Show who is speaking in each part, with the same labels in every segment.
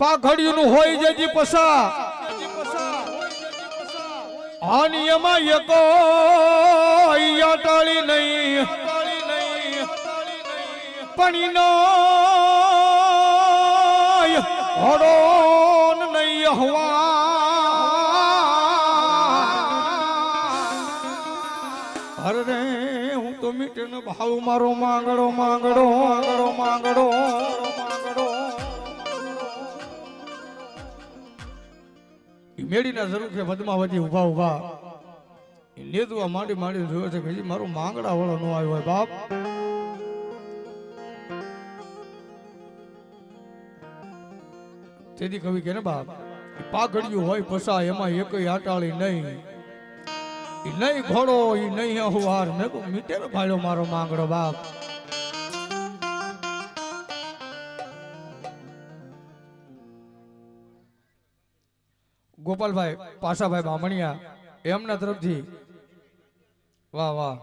Speaker 1: પાઘડિયું હોય જેજી પસા. હાનિયમાં એકો ટાળી નહીં. પણ નો હડો નહીં હવા. અરે હું તો મીઠનો ભાવ મારો માંગડો માંગડો માંગડો માંગડો. જરૂર છે પદ્માવતી ઊભા ઊભા લેદવા માંડી માંડી જોયો છે કે મારો માંગડા વાળો નો આવ્યો હોય, બાપ. તેથી કવિ કે ને, બાપ પાઘડિયું હોય પસા એમાં એક આટાળી નહીં. નહીં ઘોડો નહીં અહુવાર. મેં કહું મીટે ને ભાડ્યો મારો માંગડો, બાપ. ગોપાલભાઈ, પાસાભાઈ બામણિયા, એમના તરફથી વાહ વાહ.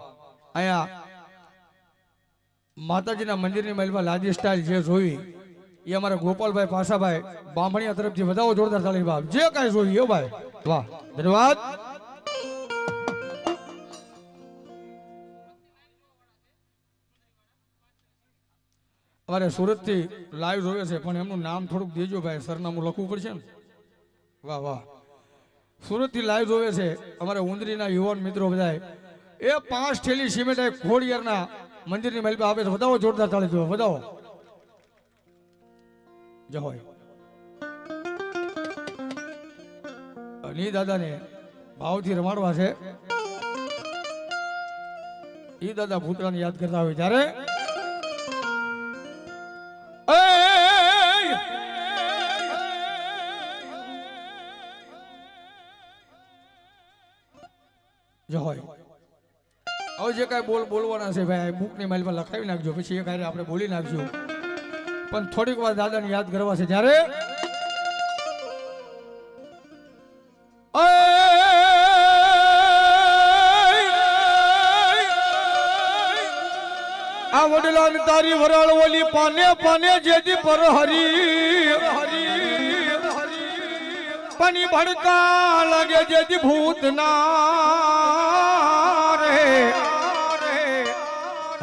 Speaker 1: અહીંયા માતાજીના મંદિરની મહેલમાં લાદી સ્ટાઇલ જે જોઈ, એ અમારા ગોપાલભાઈ, પાસાભાઈ બામણિયા તરફથી વધાવો જોરદાર તાળી બાપ જે કાંઈ જોઈ, એ ભાઈ. વાહ, ધન્યવાદ. અમારે સુરતથી લાઈવ જોવે છે, પણ એમનું નામ થોડુંક દેજો ભાઈ, સરનામું લખવું પડશે ને? વાહ વાહ. સુરતથી લાઈવ જોવે છે અમારે ઉંદરીના યુવાન મિત્રો બધા એ પાંચ થેલી સિમેન્ટ ખોડિયારના મંદિરની મહેલ આવે છે. વધાવો જોરદાર તાળી જો વધાવો. જય હોય. ની દાદાને ભાવથી રમાડવા છે. ઈ દાદા ભૂતરાને યાદ કરતા હોય ત્યારે હોય. હવે જે કાંઈ બોલ બોલવાના છે ભાઈ બુકની માઇલમાં લખાવી નાખજો, પછી એ કાંઈ આપણે બોલી નાખજો પણ થોડીક વાર દાદાને યાદ કરવા છે ત્યારે આ વડલાન તારી વરાળ ઓલી પાને પાને જેથી પર હરી હરી. પની ભડકા લાગે જેથી ભૂત ના રે.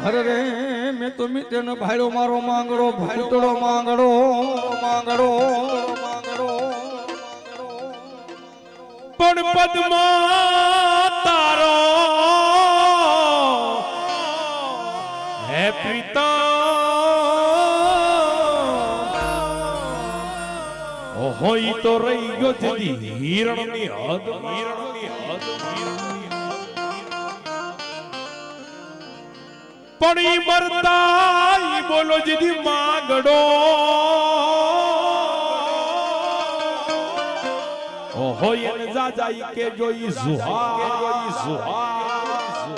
Speaker 1: અરે રે, મેં તો મિત્રનો ભાડો મારો માંગડો, ભૂતડો માંગડો માંગડો માંગડો.
Speaker 2: પણ પદ્મા હોય તો રહી ગયો જદી હિરણની હદ હિરણની હદ પણ મરતા ઈ બોલો જદી માગડો. હોય ને જા જાય કે જોઈ સુહા કે જોઈ સુહા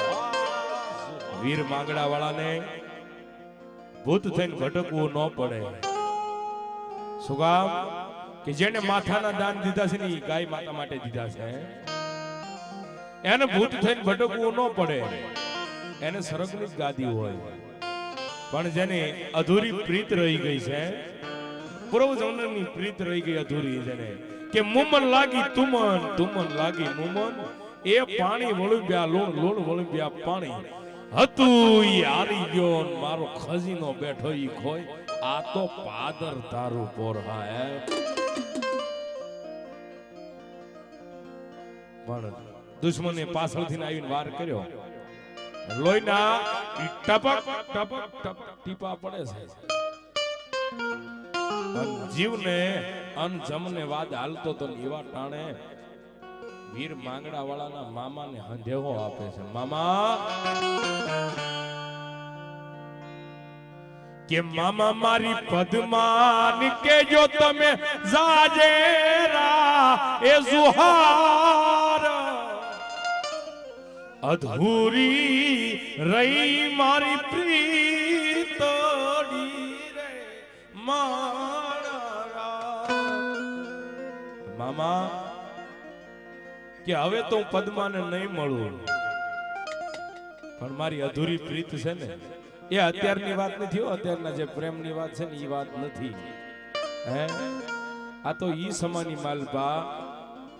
Speaker 2: વીર માંગડા વાળાને ભૂત થઈને ભટકવું ન પડે. કામ? કે જેને માથાના દાન દીધા છે ને ગાય માતા માટે દીધા છે એને ભૂત થઈને ભટકવું ન પડે. એને સરગની ગાદી હોય. પણ જેને અધૂરી પ્રીત રહી ગઈ છે પૂર્વ જન્મની પ્રીત રહી ગઈ અધૂરી જેને, કે મુમન લાગી તુમન તુમન લાગી મુમન, એ પાણી વળુંબ્યા લોણ લોણ વળુંબ્યા પાણી. હતું ઈ હારી ગયો પાદર તારું પોરહા હે પણ દુશ્મને પાછળથી આવીને વાર કર્યો. લોહીના ટપક ટપક ટપક ટીપા પડે છે. જીવ જીવને અન જમને વાદ હાલતો તો ને એવા ટાણે વીર માંગડા વાળાના મામાને હંધેહો આપે છે. મામા! કે મામા મારી પદમાન કે જો તમે જાજેરા એ જુહાર અધૂરી રહી મારી પ્રીતડી રે મારા મામા! કે હવે તો હું પદ્માને નહીં મળું. પણ મારી અધૂરી પ્રીત છે ને, એ અત્યારની વાત નથી અત્યારના જે પ્રેમની વાત છે ને એ વાત નથી. હે? આ તો ઈ સમાની માલપા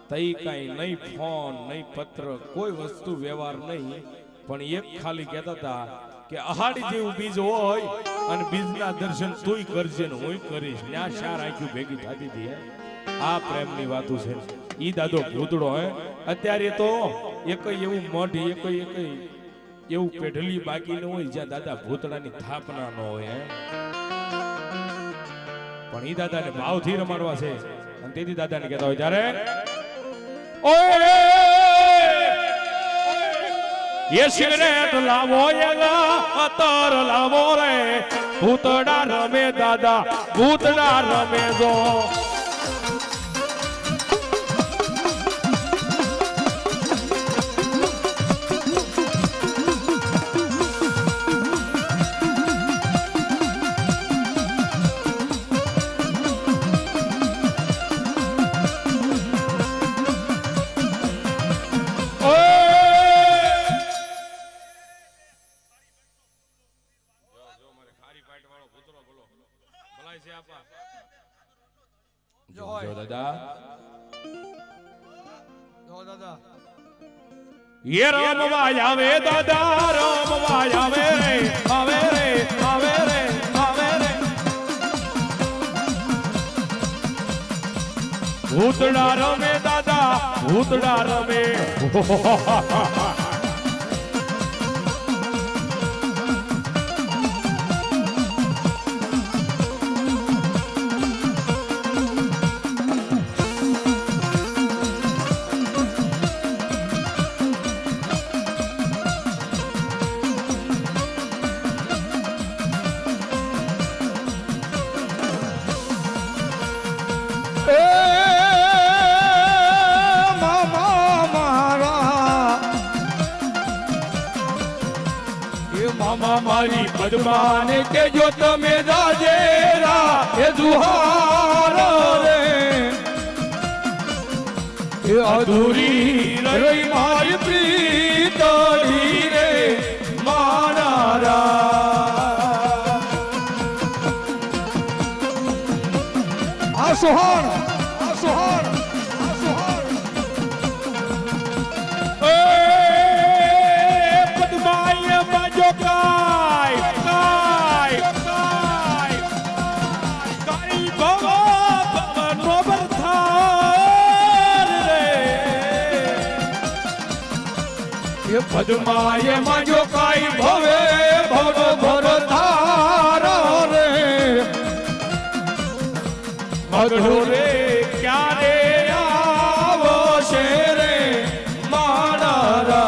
Speaker 2: તઈ કાંઈ નહીં ફોન, નહીં પત્ર, કોઈ વસ્તુ વ્યવહાર નહીં, પણ એક ખાલી કહેતા હતા કે અહાડી જેવું બીજ હોય અને બીજના દર્શન તુંય કરજે ને હું કરીશ. ન્યા શા રાખ્યું ભેગી થતી હતી આ પ્રેમની વાતો છે. ઈ દાદો ભૂતડો હે? અત્યારે તો એક એવું મઢ એક એક એવું પેઢલી બાકી ન હોય જ્યાં દાદા ભૂતડાની થાપના ન હોય પણ ઈ દાદાને ભાવથી રમાડવા છે. અને તેથી દાદાને કહેતા હોય ત્યારે, ઓય એ સિગરેટ લાવો એલા અતર લાવો રે. ભૂતડા રમે દાદા, ભૂતડા રમે જો. દાદા.
Speaker 1: જો દાદા.
Speaker 2: એ રમવા આવે દાદા રમવા આવે. રે આવે રે આવે રે આવે રે. ભૂતડા રમે દાદા ભૂતડા રમે.
Speaker 1: મામા, મારા. પદ્માને કેજો તમે દાજેરા એ જુહાર રે. એ અધૂરી રહી મારી પ્રીતડી રે, મારા આ સોહાણ
Speaker 2: એ પદ્માય
Speaker 1: માજો કાઈ ભવે ભવનો ભરધાર રે.
Speaker 2: મધુ રે ક્યારે
Speaker 1: આવશે રે મારા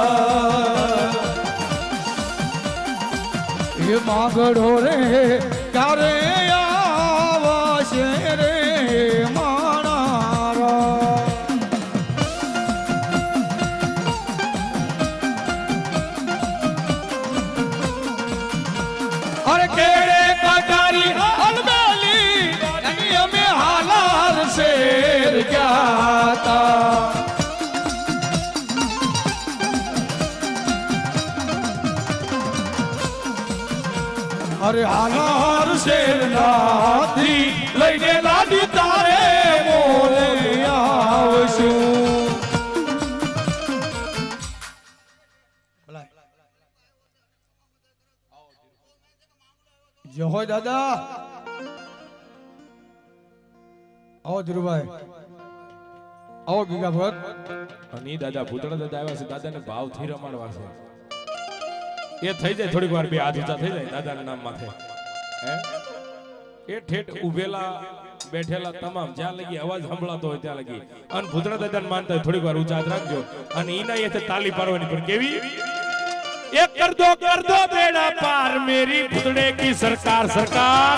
Speaker 1: એ માગડો રે હાલાર શેર નાથી. લઈને લાડી તારે મોરે આવશું. જો હોય દાદા. આવો ધીરુભાઈ. આવો ગીગા ભગત
Speaker 2: અને દાદા ભૂતળા દાદા આવ્યા છે, દાદાને ભાવથી રમાડવા છે. એ થઈ જાય થોડીક વાર બે હાથ ઊંચા થઈ જાય. દાદાના નામ માથે. એ ઠેઠ ઉભેલા બેઠેલા તમામ જ્યાં લગી અવાજ સંભળાતો હોય ત્યાં લગી. અને ભૂતરા દાદાને માનતા હોય થોડીક વાર ઊંચા રાખજો. અને એના એથી તાલી પાડવાની પણ કેવી? એક કર દો કર દો બેડા પાર મેરી ભૂતડે કી સરકાર સરકાર.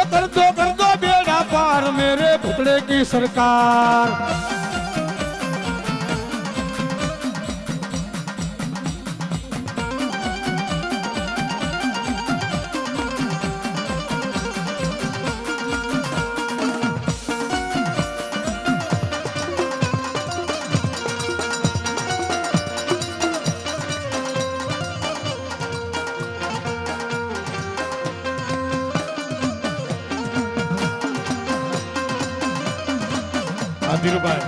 Speaker 1: એ કર દો કર દો पार मेरे पुतले की सरकार
Speaker 2: આ ધીરુભાઈ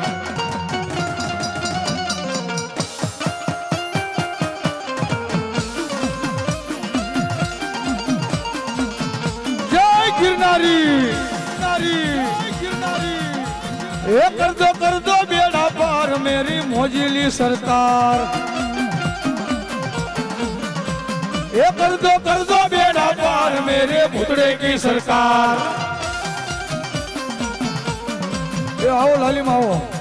Speaker 1: જય ગિરનારી ગિરનારી ગિરનારી એ કર દો કર દો બેડા પાર મેરી મોજીલી સરકાર એ કર દો કર દો બેડા પાર મેરે ભૂતડે આવો લાલીમ આવો.